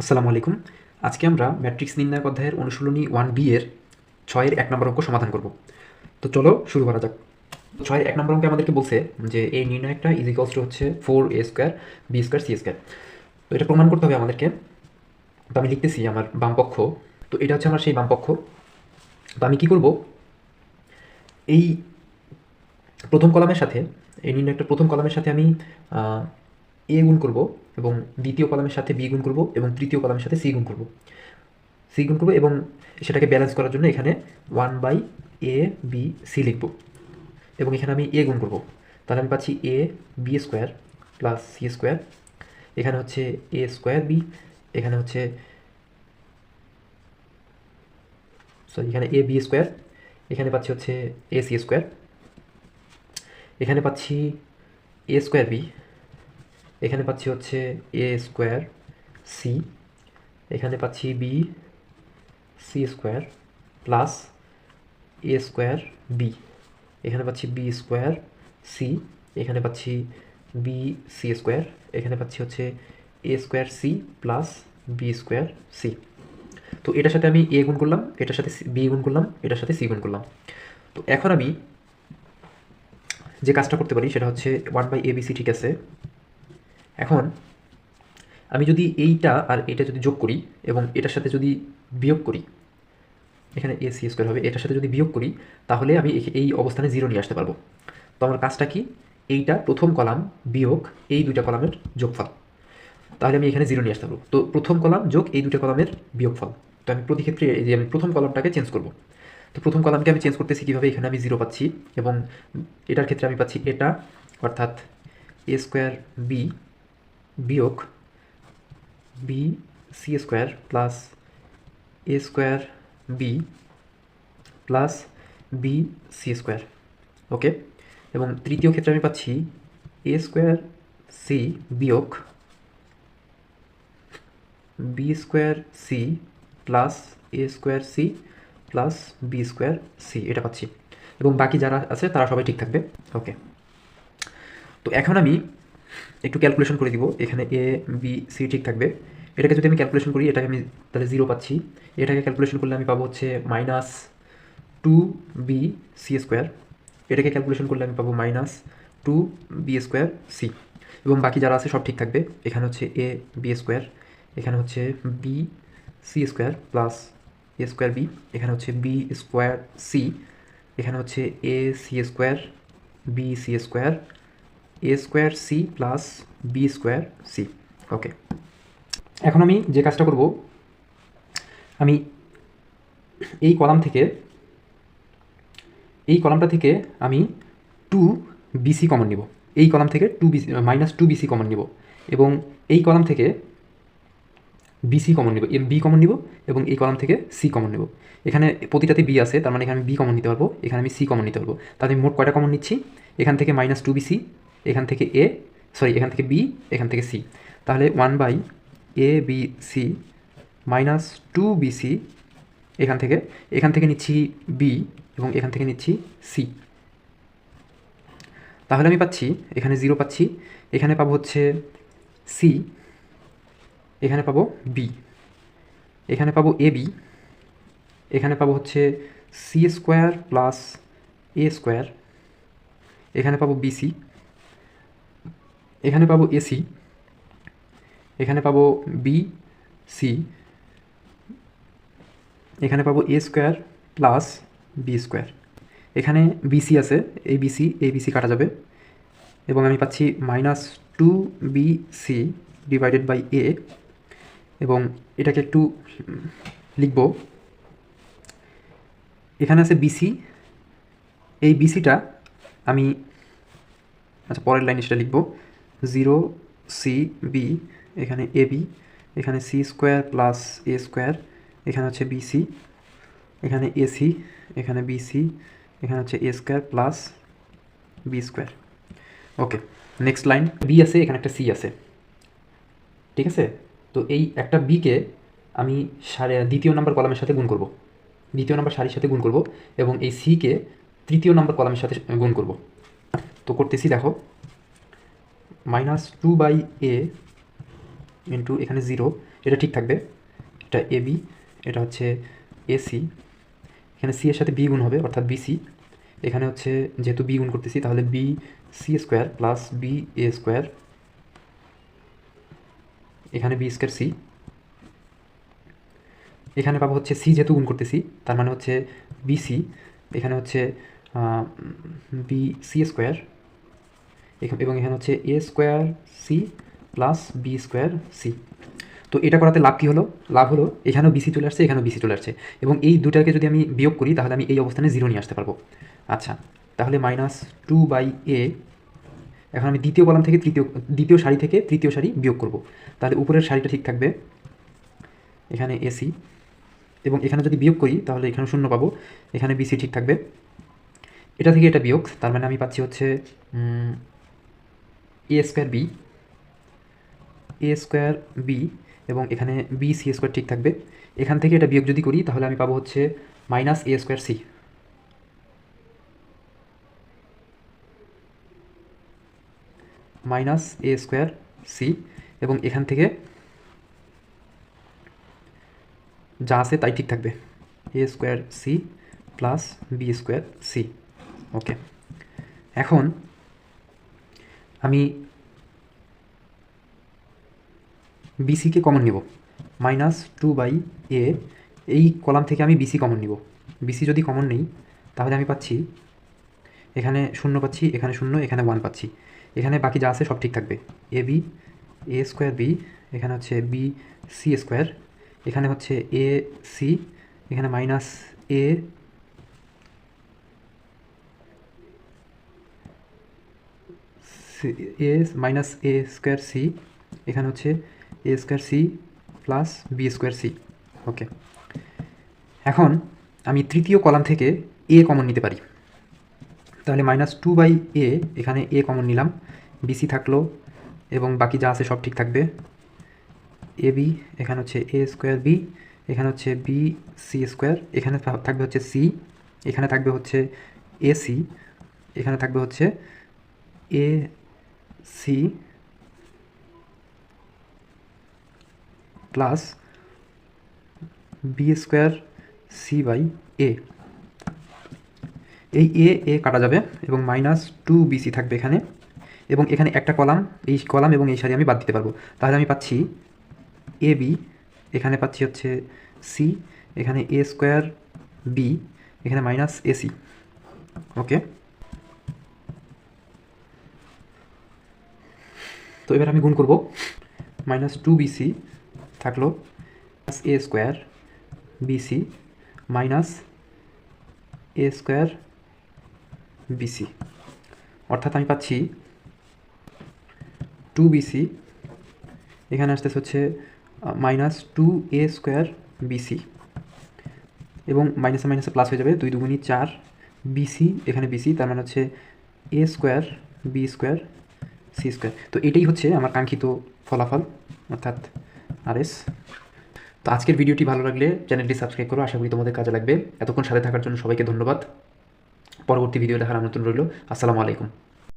আসসালামু আলাইকুম। আজকে আমরা ম্যাট্রিক্স নির্ণায়ক অধ্যায়ের অনুশীলনী ওয়ান বি এর ছয়ের এক নম্বর অঙ্ক সমাধান করব। তো চলো শুরু করা যাক। ছয়ের এক নম্বর অঙ্কে আমাদেরকে বলছে যে এই নির্ণায়কটা ইজ ইকলস টু হচ্ছে four A square B square C square তো এটা প্রমাণ করতে হবে আমাদেরকে। তো আমি লিখতেছি আমার বামপক্ষ তো এটা হচ্ছে আমার সেই বামপক্ষ তো আমি কী করব? এই প্রথম কলামের সাথে, এই নির্ণয়টা প্রথম কলামের সাথে আমি এ গুণ করব এবং দ্বিতীয় কলামের সাথে বি গুণ করব এবং তৃতীয় কলামের সাথে সি গুণ করব। সি গুণ করব এবং সেটাকে ব্যালেন্স করার জন্য এখানে one by A B C লিখব। এবং এখানে আমি এ গুণ করব। তাহলে আমি পাচ্ছি A B square plus C square এখানে হচ্ছে এ স্কোয়ার বি এখানে হচ্ছে সরি এখানে এ বি স্কোয়ার এখানে পাচ্ছি হচ্ছে এ সি স্কোয়ার এখানে পাচ্ছি এ স্কোয়ার বি এখানে পাচ্ছি হচ্ছে এ স্কোয়ার সি এখানে পাচ্ছি B C square plus A square B এখানে পাচ্ছি বি স্কোয়ার সি এখানে পাচ্ছি বি সি স্কোয়ার এখানে পাচ্ছি হচ্ছে A square C plus B square C তো এটার সাথে আমি এ গুণ করলাম, এটার সাথে বি গুণ করলাম, এটার সাথে সি গুণ করলাম। তো এখন আমি যে কাজটা করতে পারি সেটা হচ্ছে ওয়ান বাই এ এবিসি ঠিক আছে। এখন আমি যদি এইটা আর এটা যদি যোগ করি এবং এটার সাথে যদি বিয়োগ করি, এখানে এ সি স্কোয়ার হবে, এটার সাথে যদি বিয়োগ করি, তাহলে আমি এই অবস্থানে জিরো নিয়ে আসতে পারব। তো আমার কাজটা কি? এইটা প্রথম কলাম বিয়োগ এই দুইটা কলামের যোগফল। তাহলে আমি এখানে জিরো নিয়ে আসতে পারব। তো প্রথম কলাম যোগ এই দুইটা কলামের বিয়োগফল। তো আমি প্রতি ক্ষেত্রে এই যে আমি প্রথম কলামটাকে চেঞ্জ করব। তো প্রথম কলামকে আমি চেঞ্জ করতেছি কীভাবে? এখানে আমি জিরো পাচ্ছি এবং এটার ক্ষেত্রে আমি পাচ্ছি এটা, অর্থাৎ এ স্কোয়ার বি বিয়োগ B C square plus A square B plus B C square okay এবং তৃতীয় ক্ষেত্রে আমি পাচ্ছি এ স্কোয়ার সি বিয়োগ B square C plus A square C plus B square C এটা পাচ্ছি। এবং বাকি যারা আছে, তারা সবাই ঠিক থাকবে। ওকে তো এখন আমি একটু ক্যালকুলেশন করে দিব। এখানে এ বি সি ঠিক থাকবে। এটাকে যদি আমি ক্যালকুলেশন করি, এটাকে আমি তাহলে জিরো পাচ্ছি। এটাকে ক্যালকুলেশন করলে আমি পাবো হচ্ছে minus two B C square এটাকে ক্যালকুলেশন করলে আমি পাবো minus two B square C এবং বাকি যারা আছে, সব ঠিক থাকবে। এখানে হচ্ছে এ বি স্কোয়ার এখানে হচ্ছে B C square plus A square B এখানে হচ্ছে বি স্কোয়ার সি এখানে হচ্ছে A C square B C square A square C plus B square C okay এখন আমি যে কাজটা করব, আমি এই কলাম থেকে, এই কলামটা থেকে আমি টু বিসি কমন নিব। এই কলাম থেকে two BC minus two BC common নিব এবং এই কলাম থেকে বিসি কমন নিব। বি কমন নিব এবং এই কলাম থেকে সি কমন নেব। এখানে প্রতিটাতে বি আছে, তার মানে এখানে আমি বি কমন নিতে পারব, এখানে আমি সি কমন নিতে পারব। তাহলে আমি মোট কয়টা কমন নিচ্ছি? এখান থেকে মাইনাস টু বিসি এখান থেকে এ সরি এখান থেকে বি এখান থেকে সি তাহলে one by A B C minus two B C এখান থেকে এখান থেকে নিচ্ছি বি এবং এখান থেকে নিচ্ছি সি তাহলে আমি পাচ্ছি, এখানে জিরো পাচ্ছি, এখানে পাবো হচ্ছে সি এখানে পাবো বি এখানে পাবো এ বি এখানে পাবো হচ্ছে C square plus A square এখানে পাবো বিসি এখানে পাবো এসি এখানে পাবো বি সি এখানে পাবো A square plus B square এখানে বিসি আছে এই বিসি এই বিসি কাটা যাবে। এবং আমি পাচ্ছি minus two B C divided by A এবং এটাকে একটু লিখব। এখানে আছে বিসি এই বিসিটা আমি আচ্ছা পরের লাইনে সেটা লিখব। জিরো সি বি এখানে এ বি এখানে C square plus A square এখানে হচ্ছে বিসি এখানে এসি এখানে বিসি এখানে হচ্ছে A square plus B square okay next line B আছে, এখানে একটা সি আছে। ঠিক আছে? তো এই একটা বিকে আমি সারে দ্বিতীয় নাম্বার কলামের সাথে গুণ করব। দ্বিতীয় নাম্বার সারির সাথে গুণ করব এবং এই সিকে তৃতীয় নাম্বার কলামের সাথে গুণ করব। তো করতেছি, দেখো। Minus two by A into এখানে জিরো এটা ঠিক থাকবে। এটা এ বি এটা হচ্ছে এসি এখানে সি এর সাথে বি গুণ হবে, অর্থাৎ বিসি এখানে হচ্ছে যেহেতু বি গুণ করতেছি, তাহলে B C square plus B A square এখানে বি স্কোয়ার সি এখানে পাবো হচ্ছে সি যেহেতু গুণ করতেছি, তার মানে হচ্ছে বিসি এখানে হচ্ছে বি সি স্কোয়ার এবং এখানে হচ্ছে A square C plus B square C তো এটা করাতে লাভ কী হলো? লাভ হলো এখানেও বিসি চলে আসছে, এখানেও বিসি চলে আসছে। এবং এই দুটাকে যদি আমি বিয়োগ করি, তাহলে আমি এই অবস্থানে জিরো নিয়ে আসতে পারব। আচ্ছা তাহলে মাইনাস টু বাই এ এখন আমি দ্বিতীয় কলাম থেকে তৃতীয়, দ্বিতীয় সারি থেকে তৃতীয় সারি বিয়োগ করব। তাহলে উপরের সারিটা ঠিক থাকবে, এখানে এসি এবং এখানে যদি বিয়োগ করি, তাহলে এখানে শূন্য পাবো, এখানে বিসি ঠিক থাকবে। এটা থেকে এটা বিয়োগ, তার মানে আমি পাচ্ছি হচ্ছে A square B A square B এবং এখানে বি সি স্কোয়ার ঠিক থাকবে। এখান থেকে এটা বিয়োগ যদি করি, তাহলে আমি পাবো হচ্ছে minus A square C minus A square C এবং এখান থেকে যা আছে তাই ঠিক থাকবে। A square C plus B square C okay এখন আমি বিসিকে কমন নিব। মাইনাস টু বাই এ এই কলাম থেকে আমি বিসি কমন নিব। বিসি যদি কমন নেই, তাহলে আমি পাচ্ছি, এখানে শূন্য পাচ্ছি, এখানে শূন্য, এখানে ওয়ান পাচ্ছি। এখানে বাকি যা আছে সব ঠিক থাকবে। A B A square B এখানে হচ্ছে বি সি স্কোয়ার এখানে হচ্ছে এ সি এখানে minus A A minus A square C এখানে হচ্ছে A square C plus B square C okay এখন আমি তৃতীয় কলাম থেকে এ কমন নিতে পারি। তাহলে মাইনাস টু বাই এ এখানে এ কমন নিলাম বিসি থাকল, এবং বাকি যা আছে সব ঠিক থাকবে। এ বি এখানে হচ্ছে এ স্কোয়ার বি এখানে হচ্ছে বি সি স্কোয়ার এখানে থাকবে হচ্ছে সি এখানে থাকবে হচ্ছে এ সি এখানে থাকবে হচ্ছে A C plus B square C by A. এই এ এ কাটা যাবে এবং মাইনাস টু বিসি থাকবে এখানে। এবং এখানে একটা কলাম, এই কলাম এবং এই সারি আমি বাদ দিতে পারব। তাহলে আমি পাচ্ছি এ বি, এখানে পাচ্ছি হচ্ছে সি, এখানে এ স্কোয়ার বি, এখানে মাইনাস এসি ওকে? তো এবার আমি গুণ করব। মাইনাস টু বিসি থাকল plus A square BC minus A square BC অর্থাৎ আমি পাচ্ছি টু বিসি এখানে আসতেছে হচ্ছে minus two A square BC এবং মাইনাসে মাইনাসে প্লাস হয়ে যাবে দুই দুগুণি চার বিসি এখানে বিসি তার মানে হচ্ছে A square B square C square তো এটাই হচ্ছে আমার কাঙ্ক্ষিত ফলাফল, অর্থাৎ আর এস তো আজকের ভিডিওটি ভালো লাগলে চ্যানেলটি সাবস্ক্রাইব করো। আশা করি তোমাদের কাজে লাগবে। এতক্ষণ সাথে থাকার জন্য সবাইকে ধন্যবাদ। পরবর্তী ভিডিও দেখার আমন্ত্রণ রইল। আসসালামু আলাইকুম।